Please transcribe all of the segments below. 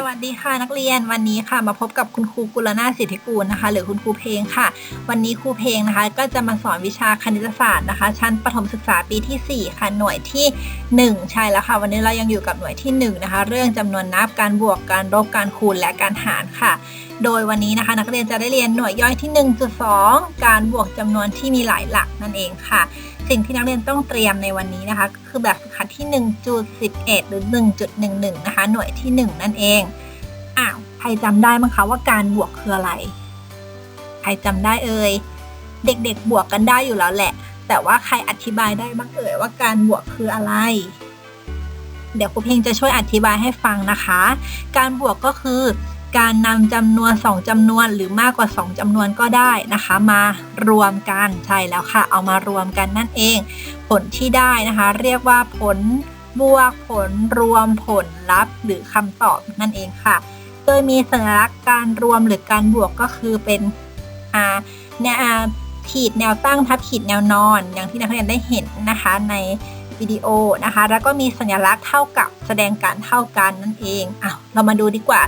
สวัสดีค่ะนักเรียนวันนี้ค่ะมาพบกับคุณครูกุลนาสิทธิกูลนะคะ หรือคุณครูเพลงค่ะ วันนี้ครูเพลงนะคะ ก็จะมาสอนวิชาคณิตศาสตร์นะคะ ชั้นประถมศึกษาปีที่ 4 ค่ะหน่วยที่ 1 ใช่แล้วค่ะ วันนี้เรายังอยู่กับหน่วยที่ 1 นะคะ เรื่องจำนวนนับการบวกการลบการคูณและการหารค่ะ โดยวันนี้นะคะนักเรียนจะได้เรียนหน่วยย่อยที่ 1.2 การบวกจำนวนที่มีหลายหลักนั่นเองค่ะ สิ่งที่นักเรียนต้องเตรียมในวันนี้นะคะ คือแบบฝึกหัดที่ 1.11 หรือ 1.11 นะคะ หน่วยที่ 1 นั่นเองอ้าวใครจำได้มั้งคะว่าการบวกคืออะไร ใครจำได้เอ่ยเด็กๆบวกกันได้อยู่แล้วแหละ แต่ว่าใครอธิบายได้บ้างเอ่ยว่าการบวกคืออะไรเดี๋ยวครูเพลงจะช่วยอธิบายให้ฟังนะคะ การบวกก็คือ การนำจำนวน 2จำนวนหรือมากกว่า 2จำนวนก็ได้นะคะ มารวมกันใช่แล้วค่ะ เอามารวมกันนั่นเอง ผลที่ได้นะคะ เรียกว่าผลบวกผลรวมผลลัพธ์ หรือคำตอบนั่นเองค่ะ โดยมีสัญลักษณ์การรวมหรือการบวกก็คือเป็นอาแนวอ่าขีดแนวตั้งทับขีดแนวนอน อย่างที่นักเรียนได้เห็นนะคะในวิดีโอนะคะ แล้วก็มีสัญลักษณ์เท่ากับแสดงการเท่ากันนั่นเองอ้าวเรามาดูดีกว่า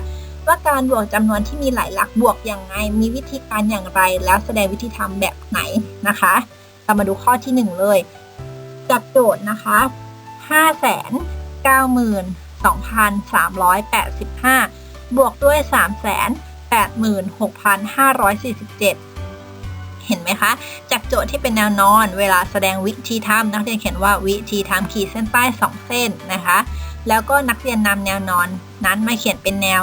ว่าการบวกจำนวนที่มีหลายหลักบวกอย่างไง มีวิธีการอย่างไร แล้วแสดงวิธีทำแบบไหนนะคะ เรามาดูข้อที่ 1 เลย จากโจทย์นะคะ5 9 2 385 บวกด้วย 3 8 6 5 4 7 เห็นไหมคะ จากโจทย์ที่เป็นแนวนอน เวลาแสดงวิธีทำนักเรียนเขียนว่าวิธีทำขีดเส้นใต้ 2 เส้นนะคะ แล้วก็นักเรียนนำแนวนอนนั้นมาเขียนเป็นแนว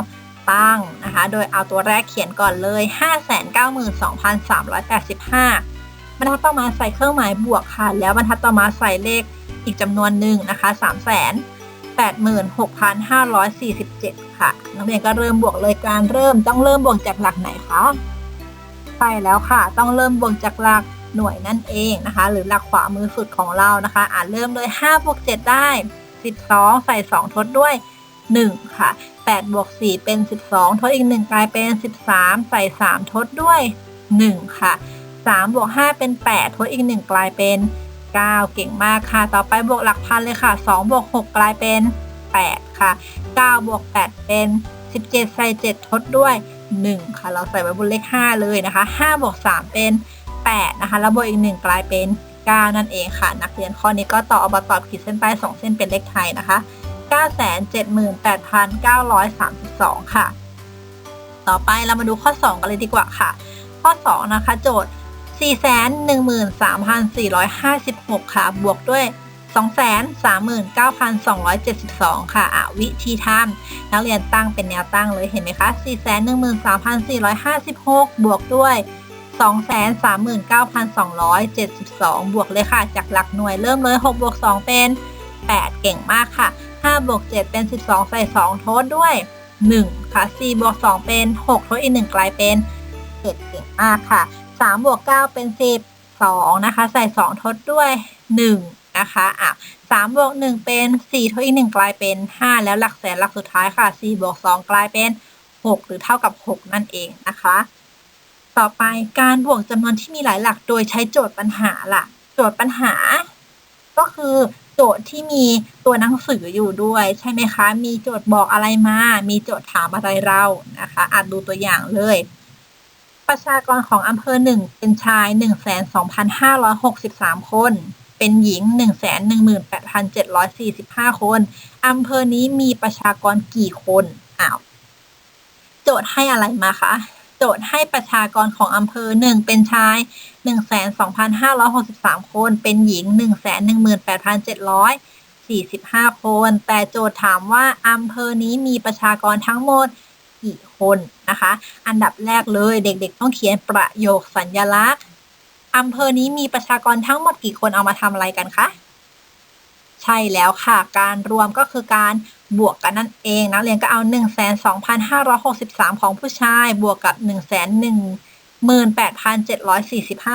ตั้งนะคะ โดยเอาตัวแรกเขียนก่อนเลย 592,385 บรรทัดต่อมาใส่เครื่องหมายบวกค่ะ แล้วบรรทัดต่อมาใส่เลขอีกจำนวนหนึ่งนะคะ3 8 6 5 4 7 ค่ะ นักเรียนก็เริ่มบวกเลยการเริ่มต้องเริ่มบวกจากหลักไหนคะใช่แล้วค่ะ ต้องเริ่มบวกจากหลักหน่วยนั่นเองนะคะ หรือหลักขวามือสุดของเรานะคะ อ่านเริ่มเลย5บวก7ได้ 12 ใส่ 2 ทดด้วย 1 ค่ะ8บวก4เป็น 12 ทดอีก 1 กลายเป็น 13 ใส่ 3 ทดด้วย 1 ค่ะ3บวก5เป็น 8 ทดอีก 1 กลายเป็น 9 เก่งมากค่ะ ต่อไปบวกหลักพันเลยค่ะ2บวก6กลายเป็น 8 ค่ะ9บวก8เป็น 17 ใส่ 7 ทดด้วย 1 ค่ะ เราใส่ไว้บนเลข 5 เลยนะคะ5บวก3เป็น 8 นะคะ แล้วบวกอีก 1 กลายเป็น 9 นั่นเองค่ะ นักเรียนข้อนี้ก็ต่อเอามาตอบขีดเส้นใต้2เส้นเป็นเลขไทยนะคะ 978,932 ค่ะ ต่อไปเรามาดูข้อ 2 กันเลยดีกว่าค่ะ ข้อ 2 นะคะ โจทย์ 413,456 ค่ะ บวกด้วย 239,272 ค่ะะวิธีทำนักเรียนตั้งเป็นแนวตั้งเลยเห็นไหมคะ 413,456 บวกด้วย239,272 บวกเลยค่ะ จากหลักหน่วยเริ่มเลย 6 บวก 2 เป็น 8 เก่งมากค่ะ 5บวก7เป็น 12 ใส่2ทดด้วย 1 ค่ะ4บวก2เป็น6ทดอีก 1 กลายเป็น7เก่งมากค่ะ3บวก9เป็น 10 2 นะคะ ใส่ 2 ทดด้วย 1 นะคะอะ3บวก1เป็น4ทดอีก 1 กลายเป็น 5 แล้วหลักแสนหลักสุดท้ายค่ะ4บวก2 กลายเป็น 6 หรือเท่ากับ 6 นั่นเองนะคะ ต่อไปการบวกจำนวนที่มีหลายหลักโดยใช้โจทย์ปัญหาล่ะ โจทย์ปัญหา ก็คือโจทย์ที่มีตัวหนังสืออยู่ด้วย ใช่ไหมคะ มีโจทย์บอกอะไรมา มีโจทย์ถามอะไรเรานะคะอาจดูตัวอย่างเลย ประชากรของอำเภอหนึ่งเป็นชาย 12,563 คน เป็นหญิง 118,745 คน อำเภอนี้มีประชากรกี่คนอ้าวโจทย์ให้อะไรมาคะ โจทย์ให้ประชากรของอำเภอหนึ่งเป็นชาย 12,563 คน เป็นหญิง 118,745 คน แต่โจทย์ถามว่าอำเภอนี้มีประชากรทั้งหมดกี่คนนะคะ อันดับแรกเลยเด็กๆ ต้องเขียนประโยคสัญญลักษณ์อำเภอนี้มีประชากรทั้งหมดกี่คนเอามาทำอะไรกันคะ ใช่แล้วค่ะ การรวมก็คือการ บวกกันนั่นเอง นักเรียนก็เอา 12,563 ของผู้ชาย บวกกับ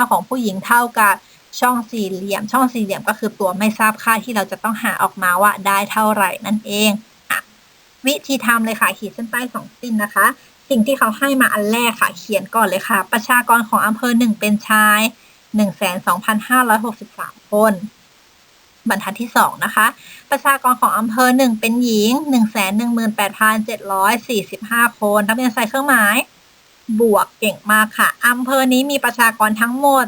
118,745 ของผู้หญิงเท่ากับช่องสี่เหลี่ยม ช่องสี่เหลี่ยมก็คือตัวไม่ทราบค่าที่เราจะต้องหาออกมาว่าได้เท่าไหร่นั่นเองอวิธีทำเลยค่ะ ขีดเส้นใต้สองสิ้นนะคะ สิ่งที่เขาให้มาอันแรกค่ะ เขียนก่อนเลยค่ะ ประชากรของอำเภอหนึ่งเป็นชาย 12,563 คน บรรทัดที่ 2 นะคะ ประชากรของอำเภอ 1 เป็นหญิง 118,745 คนนักเรียนใส่เครื่องหมาย บวกเก่งมากค่ะอำเภอนี้มีประชากรทั้งหมด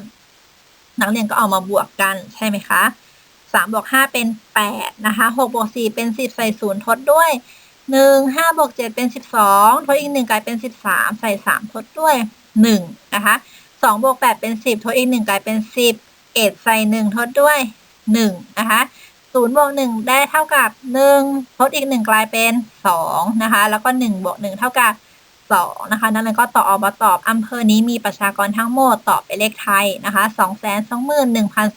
นักเรียนก็เอามาบวกกันใช่ไหมคะ3บวก5เป็น 8 นะคะ6บวก4เป็น 10 ใส่ศูนย์ทดด้วย 1 5บวก7เป็น 12 ทดอีก 1 กลายเป็น 13 ใส่ 3 ทดด้วย 1 นะคะ2บวก8เป็น 10 ทดอีก 1 กลายเป็น 10เอ็ดใส่ 1 ทดด้วย 1นะคะ0บวก1ได้เท่ากับ 1 ทดอีก 1 กลายเป็น 2 นะคะ แล้วก็1บวก1เท่ากับ2นะคะ นั่นเลยก็ตอออกมาตอบอำเภอนี้มีประชากรทั้งหมดตอบเป็นเลขไทยนะคะ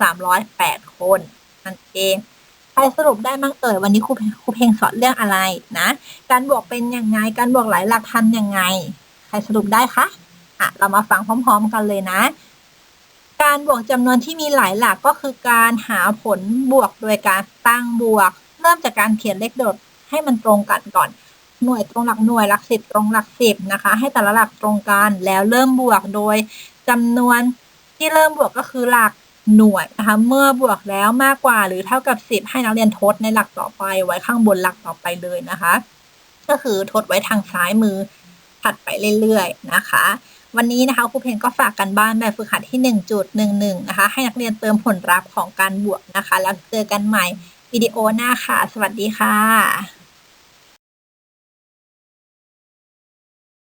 221,308 คนนั่นเองใครสรุปได้มั่งเอ่ยวันนี้ครูครูเพลงสอนเรื่องอะไรนะ การบวกเป็นยังไง การบวกหลายหลักทำยังไง ใครสรุปได้คะอะเรามาฟังพร้อม ๆ กันเลยนะ การบวกจำนวนที่มีหลายหลักก็คือการหาผลบวกโดยการตั้งบวก เริ่มจากการเขียนเลขโดดให้มันตรงกันก่อน หน่วยตรงหลักหน่วยหลักสิบตรงหลักสิบนะคะ ให้แต่ละหลักตรงกันแล้วเริ่มบวกโดยจำนวนที่เริ่มบวกก็คือหลักหน่วยนะคะเมื่อบวกแล้วมากกว่าหรือเท่ากับ 10 ให้นักเรียนทดในหลักต่อไปไว้ข้างบนหลักต่อไปเลยนะคะ ก็คือทดไว้ทางซ้ายมือถัดไปเรื่อยๆนะคะ วันนี้นะคะครูเพนก็ฝากกันบ้านแบบฝึกหัดที่ 1.11 นะคะ ให้นักเรียนเติมผลลัพธ์ของการบวกนะคะ แล้วเจอกันใหม่วิดีโอหน้าค่ะ สวัสดีค่ะ